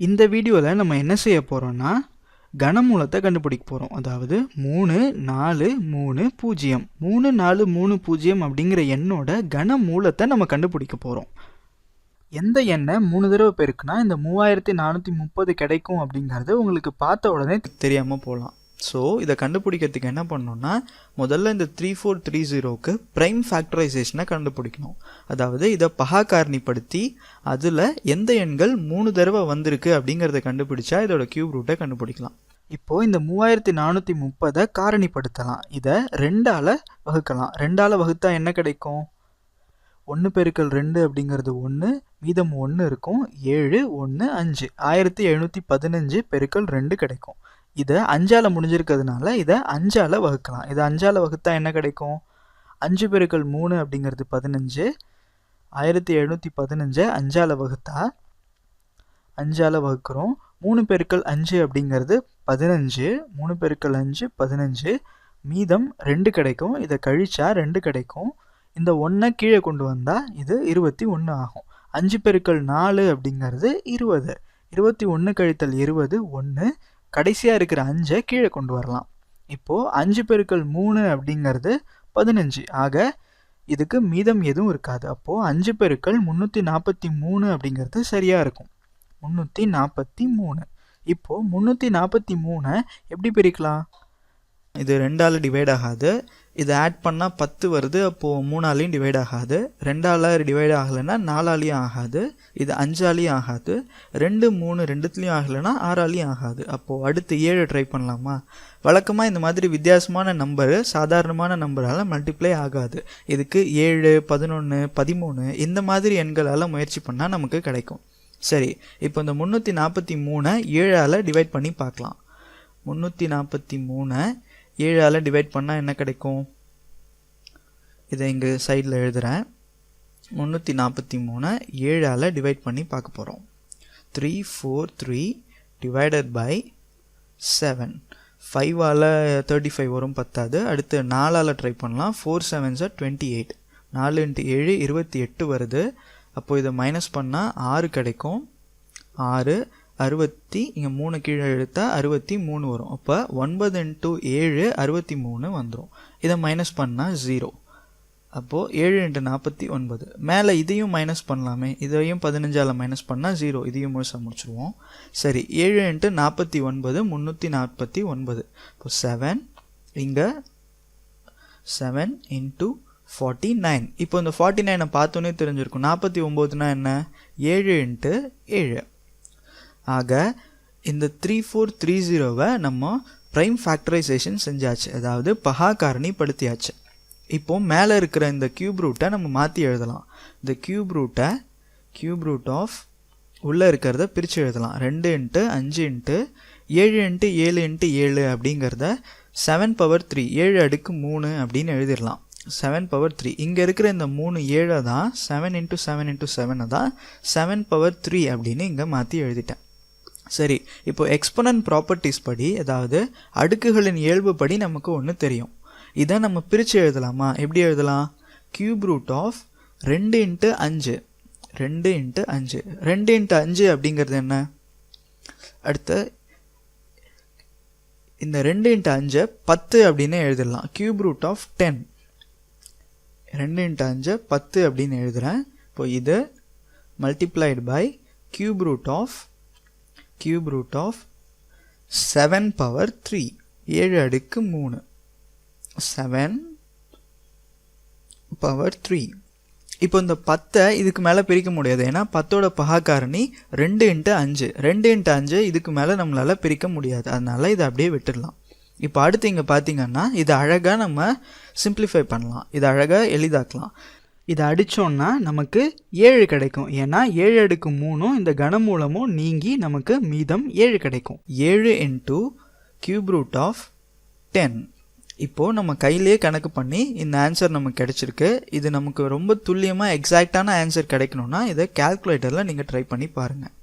இந்த வீடியோவில் நம்ம என்ன செய்ய போகிறோம்னா கனமூலத்தை கண்டுபிடிக்க போகிறோம் அதாவது மூணு நாலு மூணு பூஜ்ஜியம். மூணு நாலு மூணு பூஜ்ஜியம் அப்படிங்கிற எண்ணோட கனமூலத்தை நம்ம கண்டுபிடிக்க போகிறோம் எந்த எண்ணை மூணு தடவை பேருக்குன்னா இந்த மூவாயிரத்தி நானூற்றி முப்பது கிடைக்கும் அப்படிங்கிறது உங்களுக்கு பார்த்த உடனே தெரியாமல் போகலாம் ஸோ இதை கண்டுபிடிக்கிறதுக்கு என்ன பண்ணணும்னா முதல்ல இந்த த்ரீ ஃபோர் த்ரீ ஜீரோவுக்கு ப்ரைம் ஃபேக்டரைசேஷனை கண்டுபிடிக்கணும். அதாவது இதை பகாகாரணிப்படுத்தி அதில் எந்த எண்கள் மூணு தடவை வந்திருக்கு அப்படிங்கிறத கண்டுபிடிச்சா இதோட கியூப் ரூட்டை கண்டுபிடிக்கலாம். இப்போ இந்த மூவாயிரத்தி நானூற்றி முப்பதை காரணிப்படுத்தலாம். இதை ரெண்டால் வகுக்கலாம். ரெண்டால் வகுத்தா என்ன கிடைக்கும்? ஒன்று பெருக்கல் ரெண்டு அப்படிங்கிறது ஒன்று மீதம் ஒன்று இருக்கும். ஏழு ஒன்று அஞ்சு. ஆயிரத்தி எழுநூற்றி பதினஞ்சு பெருக்கல் ரெண்டு கிடைக்கும். இதை அஞ்சால் முடிஞ்சிருக்கிறதுனால இதை அஞ்சால் வகுக்கலாம். இதை அஞ்சால் வகுத்தா என்ன கிடைக்கும்? அஞ்சு பெருக்கள் மூணு அப்படிங்கிறது பதினஞ்சு. ஆயிரத்தி எழுநூற்றி பதினஞ்சை அஞ்சால் வகுத்தா அஞ்சால் வகுக்கிறோம். மூணு பெருக்கள் அஞ்சு அப்படிங்கிறது பதினஞ்சு. மூணு பெருக்கள் அஞ்சு பதினஞ்சு. மீதம் ரெண்டு கிடைக்கும். இதை கழிச்சா ரெண்டு கிடைக்கும். இந்த ஒன்றை கீழே கொண்டு வந்தால் இது இருபத்தி ஒன்று ஆகும். அஞ்சு பெருக்கள் நாலு அப்படிங்கிறது இருபது. இருபத்தி ஒன்று கழித்தல் இருபது ஒன்று கடைசியாக இருக்கிற அஞ்சை கீழே கொண்டு வரலாம். இப்போது அஞ்சு பெருக்கள் மூணு அப்படிங்கிறது பதினஞ்சு. ஆக இதுக்கு மீதம் எதுவும் இருக்காது. அப்போது அஞ்சு பெருக்கள் முந்நூற்றி நாற்பத்தி மூணு அப்படிங்கிறது சரியாக இருக்கும். முந்நூற்றி நாற்பத்தி மூணு. இப்போது முந்நூற்றி நாற்பத்தி மூணை எப்படி பிரிக்கலாம்? இது ரெண்டால் டிவைட் ஆகாது. இதை ஆட் பண்ணால் பத்து வருது அப்போது மூணாலையும் டிவைட் ஆகாது. ரெண்டால் டிவைட் ஆகலைன்னா நாலாலையும் ஆகாது. இது அஞ்சாலையும் ஆகாது. ரெண்டு மூணு ரெண்டுத்துலேயும் ஆகலைன்னா ஆறாலையும் ஆகாது. அப்போது அடுத்து ஏழு ட்ரை பண்ணலாமா? வழக்கமாக இந்த மாதிரி வித்தியாசமான நம்பரு சாதாரணமான நம்பரால் மல்டிப்ளை ஆகாது. இதுக்கு ஏழு பதினொன்று பதிமூணு இந்த மாதிரி எண்களால் முயற்சி பண்ணால் நமக்கு கிடைக்கும். சரி இப்போ இந்த முந்நூற்றி நாற்பத்தி மூணை ஏழால் டிவைட் பண்ணி பார்க்கலாம். முந்நூற்றி நாற்பத்தி மூணை ஏழால் டிவைட் பண்ணால் என்ன கிடைக்கும்? இதை இங்கே சைடில் எழுதுகிறேன் முந்நூற்றி நாற்பத்தி மூணு ஏழால் டிவைட் பண்ணி பார்க்க போகிறோம் three four three divided by seven ஃபைவால் thirty five வரும் பத்தாது. அடுத்து நாலால் ட்ரை பண்ணலாம். Four seven sir twenty eight நாலு இன்ட்டு ஏழு இருபத்தி எட்டு வருது. அப்போது இதை மைனஸ் பண்ணால் ஆறு கிடைக்கும். ஆறு அறுபத்தி இங்கே மூணு கீழே எடுத்தால் அறுபத்தி மூணு வரும். அப்போ ஒன்பது இன்ட்டு ஏழு அறுபத்தி மூணு வந்துடும் இதை மைனஸ் பண்ணால் ஜீரோ அப்போது ஏழு இன்ட்டு நாற்பத்தி ஒன்பது. மேலே இதையும் மைனஸ் பண்ணலாமே. இதையும் பதினஞ்சால் மைனஸ் பண்ணால் ஜீரோ இதையும் முழுசாக முடிச்சிருவோம். சரி ஏழு இன்ட்டு நாற்பத்தி ஒன்பது முந்நூற்றி நாற்பத்தி ஒன்பது. இப்போ செவன் இங்கே செவன் இன்ட்டு ஃபார்ட்டி நைன் இப்போ இந்த ஃபார்ட்டி நைனை பார்த்தோன்னே தெரிஞ்சிருக்கும். நாற்பத்தி ஒம்போதுனா என்ன? ஏழு இன்ட்டு ஏழு. ஆக இந்த த்ரீ ஃபோர் த்ரீ ஜீரோவை நம்ம ப்ரைம் ஃபேக்டரைசேஷன் செஞ்சாச்சு. அதாவது பகா காரணி படுத்தியாச்சு. இப்போ மேலே இருக்கிற இந்த கியூப் ரூட்டை நம்ம மாற்றி எழுதலாம். இந்த கியூப் ரூட்டை கியூப் ரூட் ஆஃப் உள்ளே இருக்கிறத பிரித்து எழுதலாம். ரெண்டு இன்ட்டு அஞ்சு இன்ட்டு ஏழு இன்ட்டு ஏழு இன்ட்டு ஏழு அப்படிங்கிறத செவன் பவர் த்ரீ ஏழு அடுக்கு மூணு அப்படின்னு எழுதிடலாம். செவன் பவர் த்ரீ இங்கே இருக்கிற இந்த மூணு ஏழை தான் செவன் இன்ட்டு செவன் இன்ட்டு செவனை தான் செவன் பவர் த்ரீ அப்படின்னு இங்கே மாற்றி எழுதிட்டேன். சரி இப்போ எக்ஸ்பனன் ப்ராப்பர்ட்டிஸ் படி அதாவது அடுக்குகளின் இயல்பு படி நமக்கு ஒன்று தெரியும். இதை நம்ம பிரித்து எழுதலாமா? எப்படி எழுதலாம்? கியூப் ரூட் ஆஃப் ரெண்டு இன்ட்டு அஞ்சு. ரெண்டு இன்ட்டு அஞ்சு. ரெண்டு இன்ட்டு அஞ்சு அப்படிங்கிறது என்ன? அடுத்து இந்த ரெண்டு இன்ட்டு அஞ்சை பத்து அப்படின்னு எழுதிடலாம். கியூப் ரூட் ஆஃப் டென் ரெண்டு இன்ட்டு அஞ்சை பத்து அப்படின்னு எழுதுகிறேன் இப்போ இது multiplied by cube root of cube root of seven power three ஏழு அடுக்கு மூணு. செவன் பவர் த்ரீ இப்போ இந்த பத்தை இதுக்கு மேலே பிரிக்க முடியாது. ஏன்னா பத்தோட பகாக்காரணி ரெண்டு இன்ட்டு அஞ்சு. ரெண்டு இன்ட்டு அஞ்சு இதுக்கு மேலே நம்மளால் பிரிக்க முடியாது. அதனால் இதை அப்படியே விட்டுடலாம். இப்போ அடுத்து இங்கே பார்த்தீங்கன்னா இதை அழகாக நம்ம சிம்பிளிஃபை பண்ணலாம். இதை அழகாக எளிதாக்கலாம். இதை அடித்தோன்னா நமக்கு ஏழு கிடைக்கும். ஏன்னா ஏழு அடுக்கு மூணும் இந்த கனமூலமும் நீங்கி நமக்கு மீதம் ஏழு கிடைக்கும். ஏழு into cube root of ten இப்போது நம்ம கையிலேயே கணக்கு பண்ணி இந்த ஆன்சர் நமக்கு கிடைச்சிருக்கு. இது நமக்கு ரொம்ப துல்லியமாக எக்ஸாக்டான ஆன்சர் கிடைக்கணும்னா இதை கால்குலேட்டரில் நீங்கள் ட்ரை பண்ணி பாருங்கள்